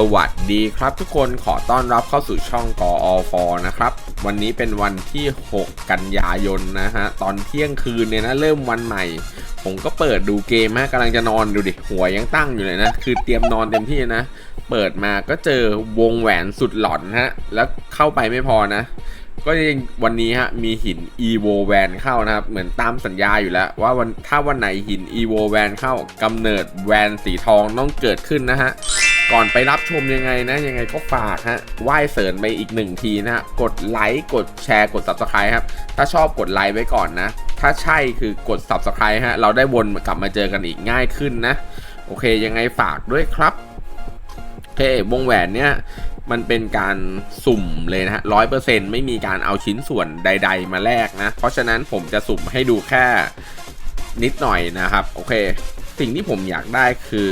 สวัสดีครับทุกคนขอต้อนรับเข้าสู่ช่องกออฟนะครับ วันนี้เป็นวันที่ 6 กันยายนนะฮะ ตอนเที่ยงคืนเนี่ยนะ เริ่มวันใหม่ ผมก็เปิดดูเกมฮะกำลังจะนอนดูดิ หัวยังตั้งอยู่เลยนะ คือเตรียมนอนเต็มที่นะ เปิดมาก็เจอวงแหวนสุดหลอนฮะ แล้วเข้าไปไม่พอนะ ก็ยังวันนี้ฮะ มีหิน evo van เข้านะครับ เหมือนตามสัญญาอยู่แล้ว ว่าวันถ้าวันไหนหิน evo van เข้ากำเนิดแวนสีทองต้องเกิดขึ้นนะฮะ ก่อนไปรับชมยังไงนะ ยังไงก็ฝากฮะไหว้เสริญไปอีกหนึ่งทีนะฮะกดไลค์กดแชร์กด subscribe ครับ ถ้าชอบกดไลค์ไว้ก่อนนะ ถ้าใช่คือกด subscribe ฮะเราได้วนกลับมาเจอกันอีกง่ายขึ้นนะ โอเคยังไงฝากด้วยครับโอเควงแหวนเนี่ยมันเป็นการสุ่มเลยนะฮะร้อยเปอร์เซ็นต์ไม่มีการเอาชิ้นส่วนใด ๆ มาแลกนะ เพราะฉะนั้นผมจะสุ่มให้ดูแค่นิดหน่อยนะครับ โอเค สิ่งที่ผมอยากได้คือ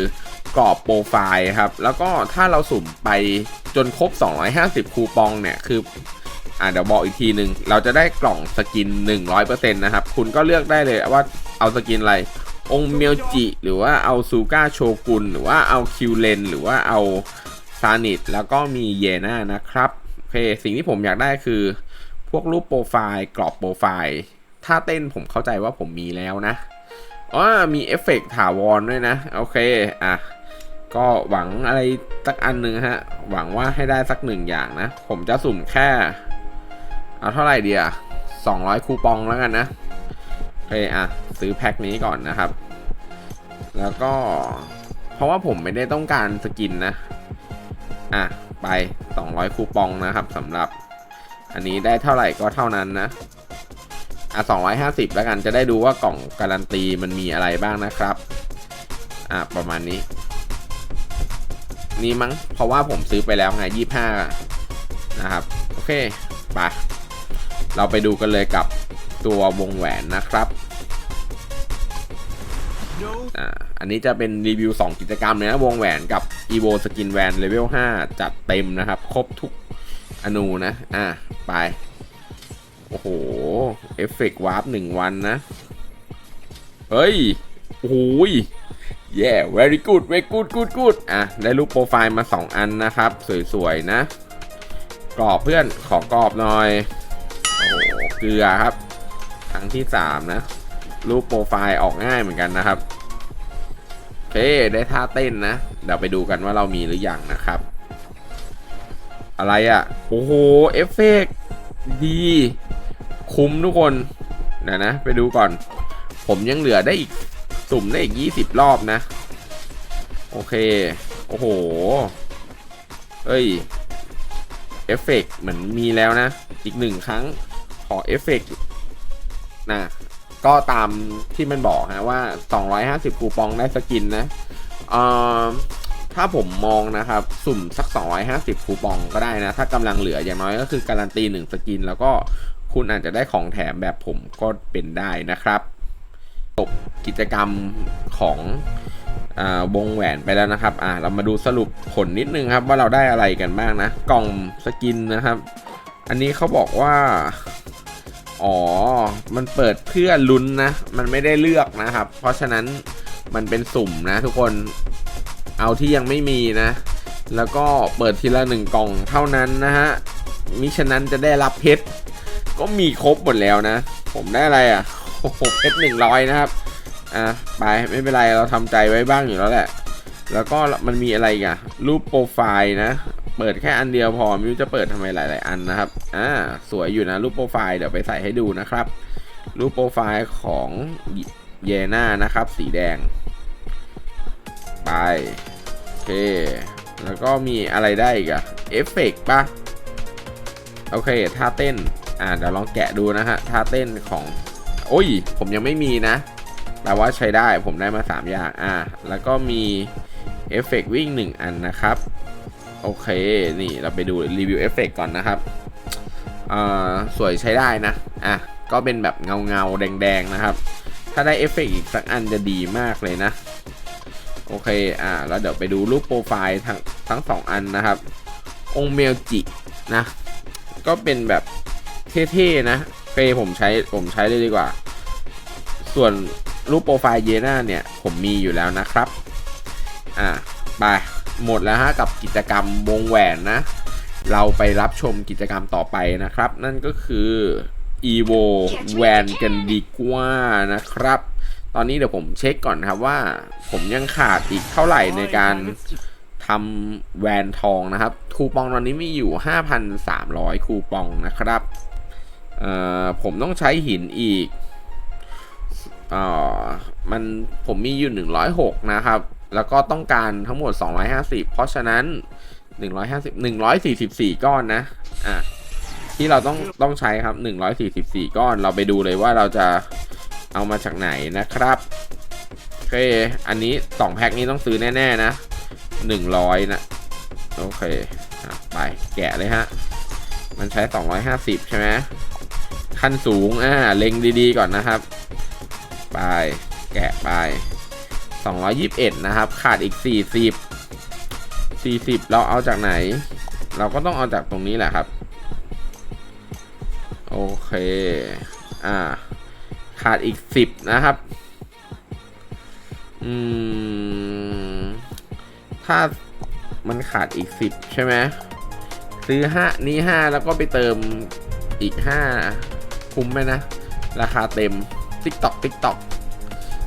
กรอบโปรไฟล์ครับ แล้วก็ถ้าเราสุ่มไปจนครบ 250 คูปองเนี่ย คืออ่าเดี๋ยวบอกอีกทีหนึ่งเราจะได้กล่องสกิน 100%นะครับ คุณก็เลือกได้เลยว่าเอาสกินอะไร องเมียวจิ หรือว่าเอาซูก้าโชกุน หรือว่าเอาคิวเลน หรือว่าเอาซานิตแล้วก็มีเยน่านะครับโอเคสิ่งที่ผมอยากได้คือ พวกรูปโปรไฟล์ กรอบโปรไฟล์ ถ้าเต้นผมเข้าใจว่าผมมีแล้วนะอ๋อมีเอฟเฟกต์ถาวรด้วยนะ โอเค อะ ก็หวังอะไรสักอันหนึ่งฮะ หวังว่าให้ได้สักหนึ่งอย่างนะ ผมจะสุ่มแค่ เอาเท่าไหร่เดียสอะ200คูปองแล้วกันนะโอเคอะ ซื้อแพ็คนี้ก่อนนะครับ แล้วก็ เพราะว่าผมไม่ได้ต้องการสกินนะ อะ ไป 200 คูปองนะครับสำหรับ อันนี้ได้เท่าไหร่ก็เท่านั้นนะอะ250 แล้วกันจะได้ดูว่ากล่องการันตีมันมีอะไรบ้างนะครับ อะ ประมาณนี้ นี่มั้ง เพราะว่าผมซื้อไปแล้วไง25นะครับ โอเคไปเราไปดูกันเลยกับตัววงแหวนนะครับอันนี้จะเป็นรีวิว 2 กิจกรรมเลยนะ วงแหวนกับ evo skin van level 5จัดเต็มนะครับ ครบทุกอนูนะ อ่าไป โอ้โห เอฟเฟกต์วาร์ปหนึ่งวันนะ เฮ้ย โอ้โหแย่ very good very good good good อะ ได้รูปโปรไฟล์มา 2 อันนะครับ สวยๆ นะ กรอบเพื่อนขอกรอบหน่อย โอ้โหเกลือครับ ครั้งที่ 3 นะ รูปโปรไฟล์ออกง่ายเหมือนกันนะครับ โอเค ได้ท่าเต้นนะ เดี๋ยวไปดูกันว่าเรามีหรือยังนะครับ อะไรอะ่ะ โอ้โห เอฟเฟกดี คุ้มทุกคนเดี๋ยนะ ไปดูก่อน ผมยังเหลือได้อีก สุ่มได้อีก20รอบนะ โอเค โอ้โห เอ้ย เอฟเฟกต์เหมือนมีแล้วนะ อีกหนึ่งครั้ง ขอเอฟเฟกต์นะ ก็ตามที่มันบอกฮะว่า 250 คูปองได้สกินนะเอ่อถ้าผมมองนะครับ สุ่มสัก 250 คูปองก็ได้นะ ถ้ากำลังเหลืออย่างน้อยก็คือการันตี 1 สกิน แล้วก็คุณอาจจะได้ของแถมแบบผมก็เป็นได้นะครับ จบกิจกรรมของอวงแหวนไปแล้วนะครับ อ่า เรามาดูสรุปผลนิดนึงครับว่าเราได้อะไรกันบ้างนะ กล่องสกินนะครับ อันนี้เขาบอกว่า อ๋อ มันเปิดเพื่อลุ้นนะ มันไม่ได้เลือกนะครับ เพราะฉะนั้นมันเป็นสุ่มนะทุกคน เอาที่ยังไม่มีนะ แล้วก็เปิดทีละหนึ่งกล่องเท่านั้นนะฮะ มิฉะนั้นจะได้รับเพชร ก็มีครบหมดแล้วนะ ผมได้อะไรอะ โอ้โหเพชรหนึ่งร้อยนะครับ อะไปไม่เป็นไรเราทำใจไว้บ้างอยู่แล้วแหละ แล้วก็มันมีอะไรอะ รูปโปรไฟล์นะ เปิดแค่อันเดียวพอม่รู้จะเปิดทำไมหลาย ๆ อันนะครับ อ่า สวยอยู่นะรูปโปรไฟล์เดี๋ยวไปใส่ให้ดูนะครับ รูปโปรไฟล์ของเยน่านะครับ สีแดง ไปโอเค แล้วก็มีอะไรได้อีกอะเอฟเฟกต์ปะโอเคท่าเต้น อ่าเดี๋ยวลองแกะดูนะฮะท่าเต้นของ โอ้ย ผมยังไม่มีนะแปลว่าใช้ได้ผมได้มา 3 อย่าง อ่า แล้วก็มีเอฟเฟกต์วิ่ง 1 อันนะครับ โอเค นี่เราไปดูรีวิวเอฟเฟกก่อนนะครับอ่าสวยใช้ได้นะ อะ ก็เป็นแบบเงาเงาๆแดงนะครับ ถ้าได้เอฟเฟกอีกสักอันจะดีมากเลยนะ โอเค อ่า แล้วเดี๋ยวไปดูรูปโปรไฟล์ทั้งทั้งสองอันนะครับ องเมลจินะ ก็เป็นแบบเท่ๆนะ เฟยผมใช้ผมใช้เลยดีกว่า ส่วนรูปโปรไฟล์เยน่าเนี่ย ผมมีอยู่แล้วนะครับ อ่าไปหมดแล้วฮะกับกิจกรรมวงแหวนนะ เราไปรับชมกิจกรรมต่อไปนะครับ นั่นก็คือ evo แวนกันดีกว่านะครับ ตอนนี้เดี๋ยวผมเช็คก่อนครับว่า ผมยังขาดอีกเท่าไหร่ในการทำแวนทองนะครับ คูปองตอนนี้มีอยู่ 5,300 คูปองนะครับ ผมต้องใช้หินอีกอมันผมมีอยู่ 106 นะครับ แล้วก็ต้องการทั้งหมด 250 เพราะฉะนั้น 150 144 ก้อนนะ อะ ที่เราต้องต้องใช้ครับ 144 ก้อน เราไปดูเลยว่าเราจะเอามาจากไหนนะครับ โอเค อันนี้ 2 แพ็คนี้ต้องซื้อแน่ ๆ นะ 100 นะ โอเคอไปแกะเลยฮะ มันใช้ 250 ใช่ไหม ขั้นสูง อ่า เล็งดีๆก่อนนะครับ ไป แกะไป 221 นะครับ ขาดอีก 40 40 เราเอาจากไหน เราก็ต้องเอาจากตรงนี้แหละครับ โอเค อ่า ขาดอีก 10 นะครับ อืม ถ้ามันขาดอีก 10 ใช่ไหมซื้อห้านี้5แล้วก็ไปเติมอีก5 คุ้มไหมนะ ราคาเต็ม TikTok TikTok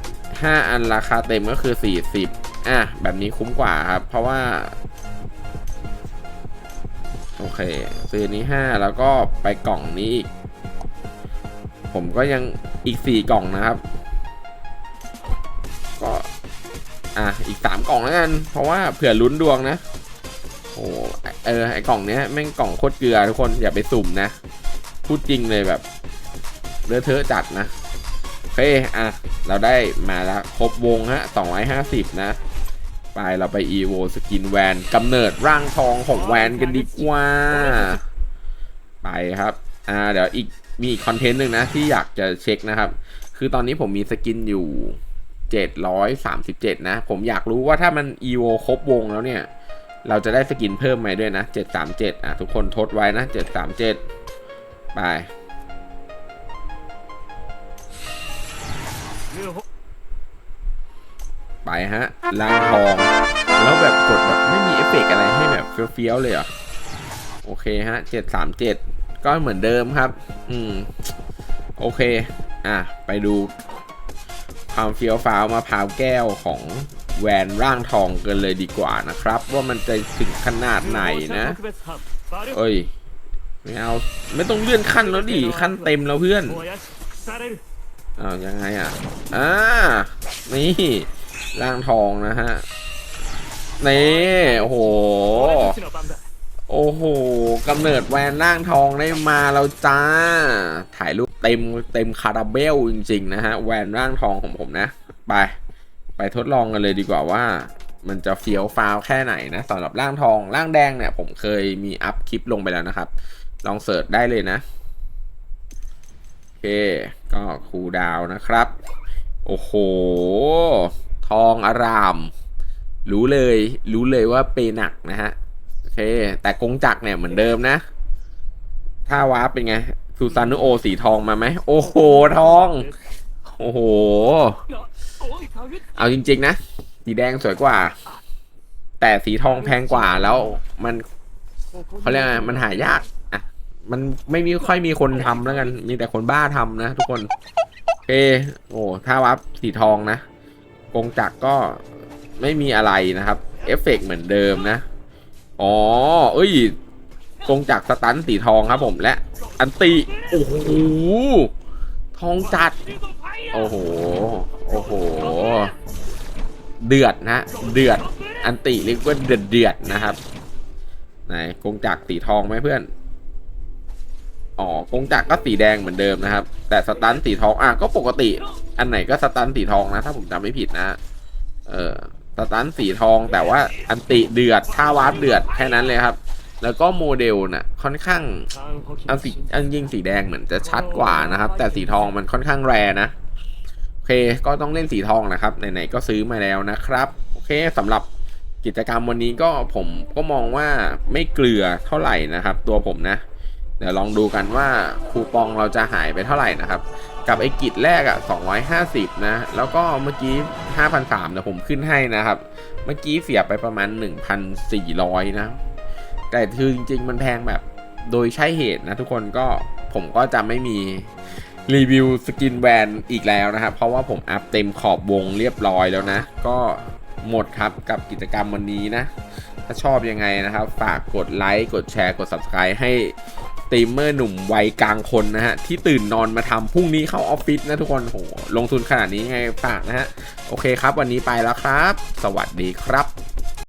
5อันราคาเต็มก็คือ40อะ แบบนี้คุ้มกว่าครับ เพราะว่า โอเค ซื้อนี้5แล้วก็ไปกล่องนี้อีก ผมก็ยังอีก4กล่องนะครับ ก็ อะ อีก3กล่องแล้วกัน เพราะว่าเผื่อลุ้นดวงนะโอ้เออไอกล่องเนี้ยแม่งกล่องโคตรเกลือทุกคนอย่าไปสุ่มนะ พูดจริงเลยแบบ เลอเทอะจัดนะโอเคอะ เราได้มาแล้ว ครบวงฮะ250 นะ ไปเราไป EVO สกินแวนกำเนิดร่างทองของแวนกันดีกว่า ไปครับ อ่า เดี๋ยวอีกมีอีคอนเทนต์หนึ่งนะ ที่อยากจะเช็คนะครับ คือตอนนี้ผมมีสกินอยู่ 737 นะ ผมอยากรู้ว่าถ้ามัน EVO ครบวงแล้วเนี่ยเราจะได้สกินเพิ่มไหมด้วยนะ 737 อะ ทุกคนทดไว้นะ 737 ไป ไปฮะล่างทอง แล้วแบบกดแบบไม่มีเอฟเฟกต์อะไรให้แบบเฟี้ยวๆเลยเหรอโอเคฮะ737ก็เหมือนเดิมครับ อืม โอเค อะ ไปดู ความเฟี้ยวฟ้าวมาพร้าวแก้วของแวนร่างทองกันเลยดีกว่านะครับ ว่ามันจะถึงขนาดไหนนะ เอ้ย ไม่เอา ไม่ต้องเลื่อนขั้นแล้วดิ ขั้นเต็มแล้วเพื่อน อ้าวยังไงอะอ่านี่ร่างทองนะฮะนี่โอ้โหโอ้โหกำเนิดแวนร่างทองได้มาแล้วจ้า ถ่ายรูปเต็มเต็มคาราเบลจริงๆนะฮะแวนร่างทองของผมนะ ไป ไปทดลองกันเลยดีกว่าว่า มันจะเฟี้ยวฟ้าวแค่ไหนนะสำหรับร่างทองร่างแดงเนี่ย ผมเคยมีอัพคลิปลงไปแล้วนะครับ ลองเสิร์ชได้เลยนะ ก็คูดาวนะครับ โอ้โห ทองอาราม รู้เลย รู้เลยว่าเปหนักนะฮะ โอเค แต่กงจักรเนี่ยเหมือนเดิมนะ ถ้าวาร์ปเป็นไงซูซานุโอสีทองมาไหม โอ้โห ทอง โอ้โห เอาจริง ๆ นะ สีแดงสวยกว่า แต่สีทองแพงกว่าแล้วมันเขาเรียกไงมันหายาก มันไม่มีค่อยมีคนทำแล้วกัน มีแต่คนบ้าทำนะทุกคนโอเคโอ้ถ้าวับสีทองนะกงจักรก็ไม่มีอะไรนะครับเอฟเฟกต์เหมือนเดิมนะ อ๋อ เอ้ยกงจักรสตันสีทองครับผมและ อันติโอ้โหทองจัด โอ้โห โอ้โห เดือดนะ เดือด อันติเรียกว่าเดือดเดือดนะครับ ไหนกงจักรสีทองไหมเพื่อน อ๋อกงจักรก็สีแดงเหมือนเดิมนะครับ แต่สตันสีทองอะก็ปกติ อันไหนก็สตันสีทองนะ ถ้าผมจำไม่ผิดนะ เออสตันสีทองแต่ว่าอันติเดือดท่าวาร์ปเดือดแค่นั้นเลยครับ แล้วก็โมเดลน่ะค่อนข้างเอาสีอันยิงสีแดงเหมือนจะชัดกว่านะครับ แต่สีทองมันค่อนข้างแรนะโอเคก็ต้องเล่นสีทองนะครับไหนๆก็ซื้อมาแล้วนะครับโอเคสำหรับกิจกรรมวันนี้ก็ผมก็มองว่าไม่เกลือเท่าไหร่นะครับ ตัวผมนะ เดี๋ยวลองดูกันว่าคูปองเราจะหายไปเท่าไหร่นะครับ กับไอ้กิจแรกอะ250 นะ แล้วก็เมื่อกี้ 5,300แต่ผมขึ้นให้นะครับ เมื่อกี้เสียไปประมาณ 1,400 นะ แต่คือจริง ๆ มันแพงแบบโดยใช่เหตุนะทุกคนก็ผมก็จะไม่มีรีวิวสกินแวนอีกแล้วนะครับ เพราะว่าผมอัพเต็มขอบวงเรียบร้อยแล้วนะ ก็หมดครับกับกิจกรรมวันนี้นะ ถ้าชอบยังไงนะครับ ฝากกดไลค์ กดแชร์ กด Subscribe ให้ ตรีมเมอร์หนุ่มวัยกลางคนนะฮะ ที่ตื่นนอนมาทำพรุ่งนี้เข้าออฟฟิศนะทุกคนโหลงทุนขนาดนี้ไงฝากนะฮะ โอเคครับ วันนี้ไปแล้วครับ สวัสดีครับ